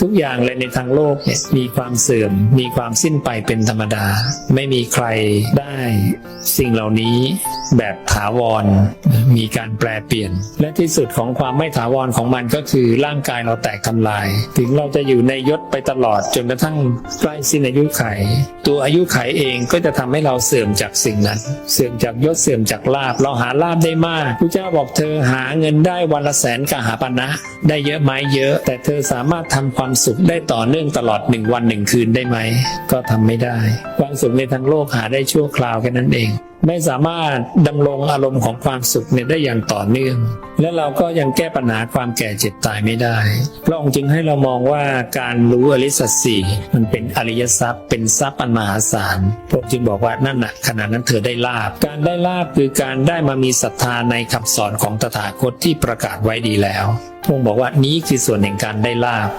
ทุกอย่างเลยในทางโลกเนี่ยมีความเสื่อม มีความสิ้นไปเป็นธรรมดา ไม่มีใครได้สิ่งเหล่านี้ แบบถาวร มีการแปลเปลี่ยน และที่สุดของความไม่ถาวรของมันก็คือร่างกายเราแตกทำลาย ถึงเราจะอยู่ในยศไปตลอดจนกระทั่งใกล้สิ้นอายุไข ตัวอายุไขเองก็จะทำให้เราเสื่อมจากสิ่งนั้น เสื่อมจากยศเสื่อมจากลาบเราหาลาบได้มากพระเจ้าบอกเธอหาเงินได้วันละแสนกหาปณะได้เยอะไหมเยอะ แต่เธอสามารถทำความสุขได้ต่อเนื่องตลอดหนึ่งวันหนึ่งคืนได้ไหมก็ทำไม่ได้ ความสุขในทางโลกหาได้ชั่วคราวแค่นั้นเอง ไม่สามารถดำรงอารมณ์ของความสุขเนี่ยได้อย่างต่อเนื่อง และเราก็ยังแก้ปัญหาความแก่เจ็บตายไม่ได้พระองค์จึงให้เรามองว่าการรู้อริสัจสี่มันเป็นอริยทรัพย์ เป็นทรัพย์อันมหาศาลพระองค์จึงบอกว่านั่นนะขณะนั้นเธอได้ลาบ การได้ลาบคือการได้มามีศรัทธาในคำสอนของตถาคตที่ประกาศไว้ดีแล้วพระองค์บอกว่านี้คือส่วนแห่งการได้ลาบ